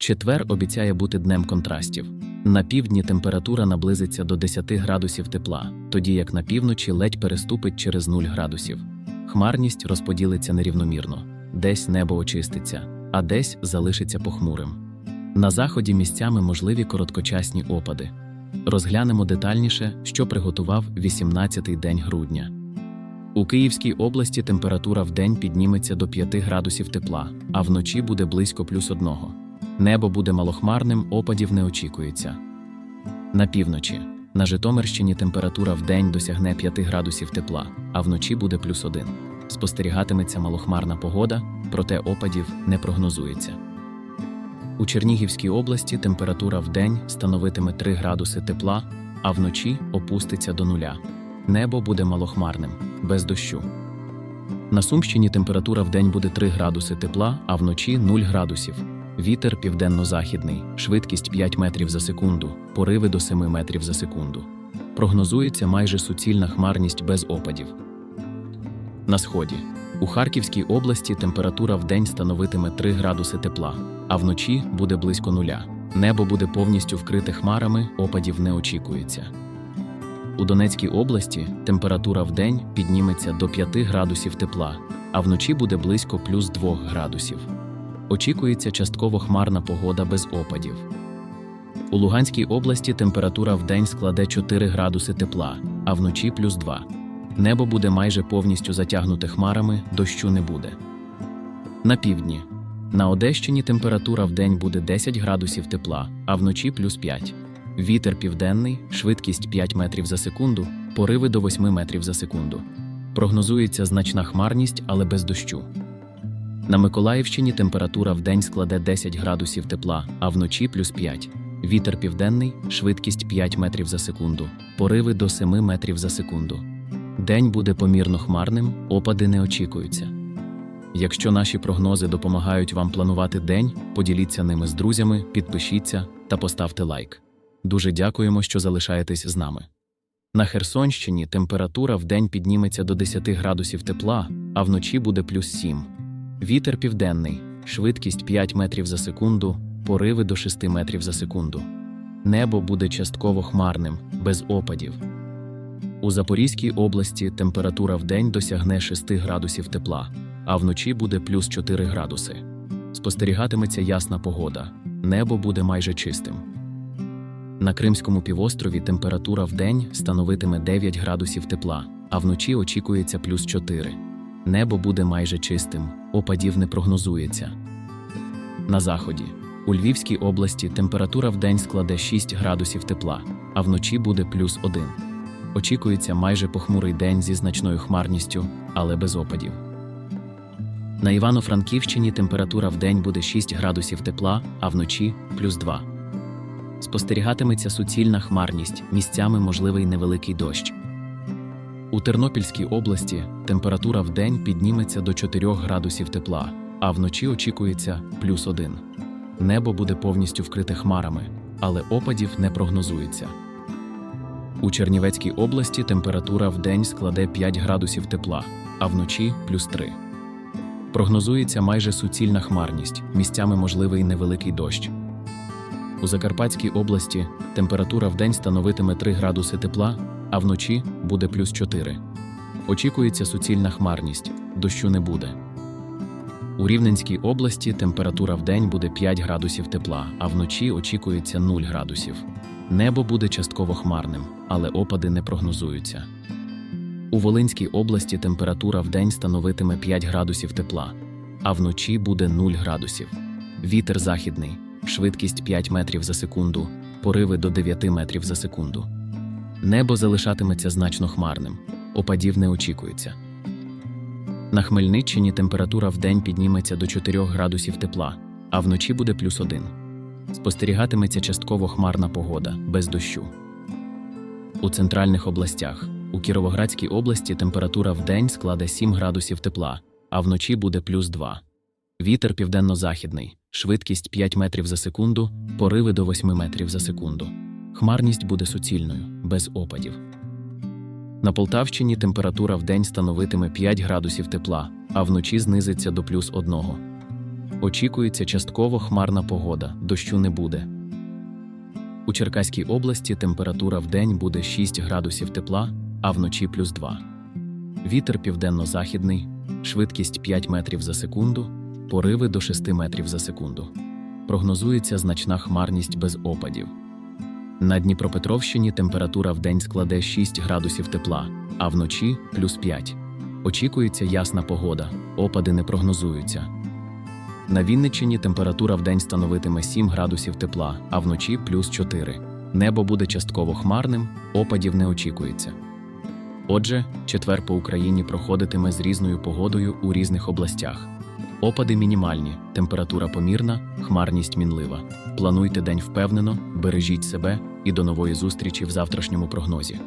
Четвер обіцяє бути днем контрастів. На півдні температура наблизиться до 10 градусів тепла, тоді як на півночі ледь переступить через 0 градусів. Хмарність розподілиться нерівномірно, десь небо очиститься, а десь залишиться похмурим. На заході місцями можливі короткочасні опади. Розглянемо детальніше, що приготував 18-й день грудня. У Київській області температура в день підніметься до 5 градусів тепла, а вночі буде близько плюс одного. Небо буде малохмарним, опадів не очікується. На півночі. На Житомирщині температура в день досягне 5 градусів тепла, а вночі буде плюс 1. Спостерігатиметься малохмарна погода, проте опадів не прогнозується. У Чернігівській області температура в день становитиме 3 градуси тепла, а вночі опуститься до нуля. Небо буде малохмарним, без дощу. На Сумщині температура в день буде 3 градуси тепла, а вночі 0 градусів. Вітер південно-західний, швидкість 5 метрів за секунду, пориви до 7 метрів за секунду. Прогнозується майже суцільна хмарність без опадів. На сході. У Харківській області температура в день становитиме 3 градуси тепла, а вночі буде близько нуля. Небо буде повністю вкрите хмарами, опадів не очікується. У Донецькій області температура в день підніметься до 5 градусів тепла, а вночі буде близько плюс 2 градусів. Очікується частково хмарна погода без опадів. У Луганській області температура в день складе 4 градуси тепла, а вночі плюс 2. Небо буде майже повністю затягнуте хмарами, дощу не буде. На півдні. На Одещині температура в день буде 10 градусів тепла, а вночі плюс 5. Вітер південний, швидкість 5 метрів за секунду, пориви до 8 метрів за секунду. Прогнозується значна хмарність, але без дощу. На Миколаївщині температура в день складе 10 градусів тепла, а вночі плюс 5. Вітер південний, швидкість 5 метрів за секунду, пориви до 7 метрів за секунду. День буде помірно хмарним, опади не очікуються. Якщо наші прогнози допомагають вам планувати день, поділіться ними з друзями, підпишіться та поставте лайк. Дуже дякуємо, що залишаєтесь з нами. На Херсонщині температура в день підніметься до 10 градусів тепла, а вночі буде плюс 7. Вітер південний, швидкість 5 метрів за секунду, пориви до 6 метрів за секунду. Небо буде частково хмарним, без опадів. У Запорізькій області температура в день досягне 6 градусів тепла, а вночі буде плюс 4 градуси. Спостерігатиметься ясна погода, небо буде майже чистим. На Кримському півострові температура в день становитиме 9 градусів тепла, а вночі очікується плюс 4. Небо буде майже чистим, опадів не прогнозується. На заході. У Львівській області температура в день складе 6 градусів тепла, а вночі буде плюс 1. Очікується майже похмурий день зі значною хмарністю, але без опадів. На Івано-Франківщині температура в день буде 6 градусів тепла, а вночі плюс 2. Спостерігатиметься суцільна хмарність, місцями можливий невеликий дощ. У Тернопільській області температура в день підніметься до 4 градусів тепла, а вночі очікується плюс 1. Небо буде повністю вкрите хмарами, але опадів не прогнозується. У Чернівецькій області температура в день складе 5 градусів тепла, а вночі плюс 3. Прогнозується майже суцільна хмарність, місцями можливий невеликий дощ. У Закарпатській області температура в день становитиме 3 градуси тепла, а вночі буде плюс 4. Очікується суцільна хмарність, дощу не буде. У Рівненській області температура в день буде 5 градусів тепла, а вночі очікується 0 градусів. Небо буде частково хмарним, але опади не прогнозуються. У Волинській області температура в день становитиме 5 градусів тепла, а вночі буде 0 градусів. Вітер західний, швидкість 5 метрів за секунду, пориви до 9 метрів за секунду. Небо залишатиметься значно хмарним, опадів не очікується. На Хмельниччині температура в день підніметься до 4 градусів тепла, а вночі буде плюс 1. Спостерігатиметься частково хмарна погода, без дощу. У центральних областях. У Кіровоградській області температура в день складе 7 градусів тепла, а вночі буде плюс 2. Вітер південно-західний, швидкість 5 метрів за секунду, пориви до 8 метрів за секунду. Хмарність буде суцільною, без опадів. На Полтавщині температура в день становитиме 5 градусів тепла, а вночі знизиться до плюс 1. Очікується частково хмарна погода, дощу не буде. У Черкаській області температура в день буде 6 градусів тепла, а вночі плюс 2. Вітер південно-західний, швидкість 5 метрів за секунду, пориви до 6 метрів за секунду. Прогнозується значна хмарність без опадів. На Дніпропетровщині температура в день складе 6 градусів тепла, а вночі плюс 5. Очікується ясна погода, опади не прогнозуються. На Вінниччині температура в день становитиме 7 градусів тепла, а вночі плюс 4. Небо буде частково хмарним, опадів не очікується. Отже, четвер по Україні проходитиме з різною погодою у різних областях. Опади мінімальні, температура помірна, хмарність мінлива. Плануйте день впевнено, бережіть себе і до нової зустрічі в завтрашньому прогнозі.